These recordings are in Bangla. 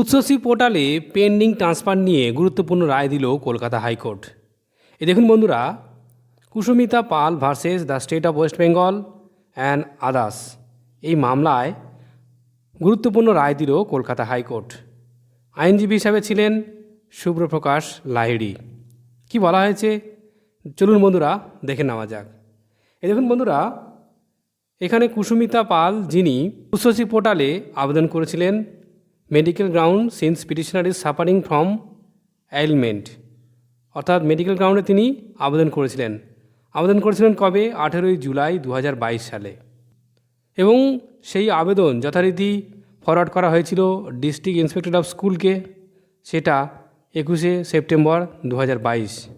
উচ্চসি পোর্টালে পেন্ডিং ট্রান্সফার নিয়ে গুরুত্বপূর্ণ রায় দিল কলকাতা হাইকোর্ট। এ দেখুন বন্ধুরা, Kusumita Pal versus the state of West Bengal and others. এই মামলায় গুরুত্বপূর্ণ রায় দিল কলকাতা হাইকোর্ট। আইনজীবী হিসাবে ছিলেন শুভ্রপ্রকাশ লাহিড়ি। কি বলা হয়েছে? চলুন বন্ধুরা, দেখে নেওয়া যাক। এ দেখুন বন্ধুরা, এখানে কুসুমিতা পাল যিনি উচ্চসি পোর্টালে আবেদন করেছিলেন medical ground since petitioner is suffering from ailment অর্থাৎ মেডিকেল গ্রাউন্ডে তিনি আবেদন করেছিলেন। আবেদন করেছিলেন কবে? আঠেরোই জুলাই দু হাজার বাইশ সালে। এবং সেই আবেদন যথারীতি ফরওয়ার্ড করা হয়েছিল ডিস্ট্রিক্ট ইন্সপেক্টর অফ স্কুলকে সেটা একুশে সেপ্টেম্বর দু হাজার বাইশ।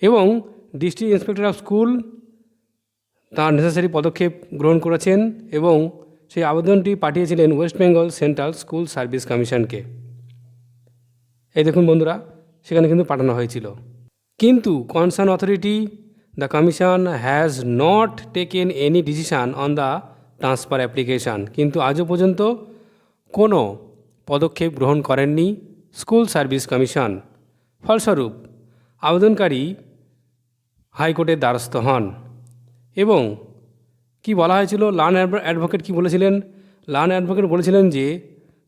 এবং ডিস্ট্রিক্ট ইন্সপেক্টর অফ স্কুল তার নেসেসারি পদক্ষেপ গ্রহণ করেছেন এবং সেই আবেদনটি পাঠিয়েছিলেন West Bengal central school service কমিশনকে। এই দেখুন বন্ধুরা, সেখানে কিন্তু পাঠানো হয়েছিল। কিন্তু concern authority, the commission has not taken any decision on the transfer application. কিন্তু আজও পর্যন্ত কোনো পদক্ষেপ গ্রহণ করেননি স্কুল সার্ভিস কমিশন। ফলস্বরূপ, আবেদনকারী হাইকোর্টের দ্বারস্থ হন এবং কি বলা হয়েছিল? লার্ন অ্যাডভোকেট কি বলেছিলেন? লার্ন অ্যাডভোকেট বলেছিলেন যে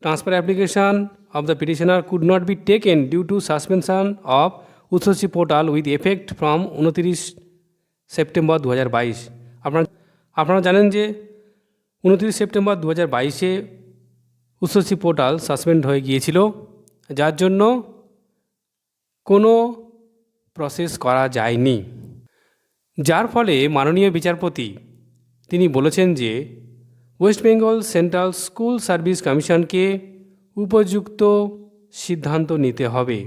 transfer application of the petitioner could not be taken due to suspension of Utsashree portal with effect from উনতিরিশ সেপ্টেম্বর দু হাজার বাইশ। আপনারা আপনারা জানেন যে উনতিরিশ সেপ্টেম্বর দু হাজার বাইশে উৎসসি পোর্টাল সাসপেন্ড হয়ে গিয়েছিল। যার জন্য কোনো প্রসেস করা যায়নি। যার ফলে মাননীয় বিচারপতি তিনি বলেছেন যে West Bengal central school service কমিশনকে উপযুক্ত সিদ্ধান্ত নিতে হবে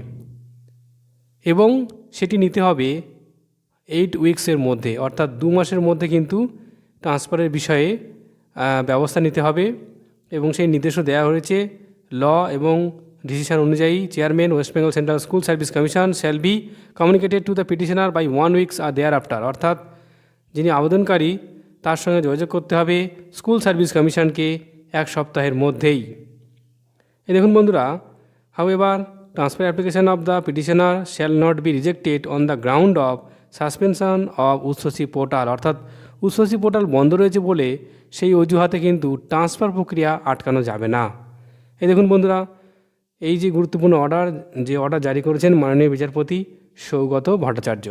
এবং সেটি নিতে হবে এইট উইকসের মধ্যে, অর্থাৎ দু মাসের মধ্যে কিন্তু ট্রান্সফারের বিষয়ে ব্যবস্থা নিতে হবে এবং সেই নির্দেশও দেওয়া হয়েছে। ল এবং ডিসিশন অনুযায়ী chairman West Bengal central school service commission shall be communicated to the petitioner by one weeks R thereafter অর্থাৎ যিনি আবেদনকারী তার সঙ্গে যোগাযোগ করতে হবে স্কুল সার্ভিস কমিশনকে এক সপ্তাহের মধ্যেই। এই দেখুন বন্ধুরা হাউ এবার transfer application of the petitioner shall not be rejected on the ground of suspension of উচ্ছ্বসী portal অর্থাৎ উচ্ছ্বসী পোর্টাল বন্ধ রয়েছে বলে সেই অজুহাতে কিন্তু ট্রান্সফার প্রক্রিয়া আটকানো যাবে না। এই দেখুন বন্ধুরা, এই যে গুরুত্বপূর্ণ অর্ডার যে অর্ডার জারি করেছেন মাননীয় বিচারপতি সৌগত ভট্টাচার্য।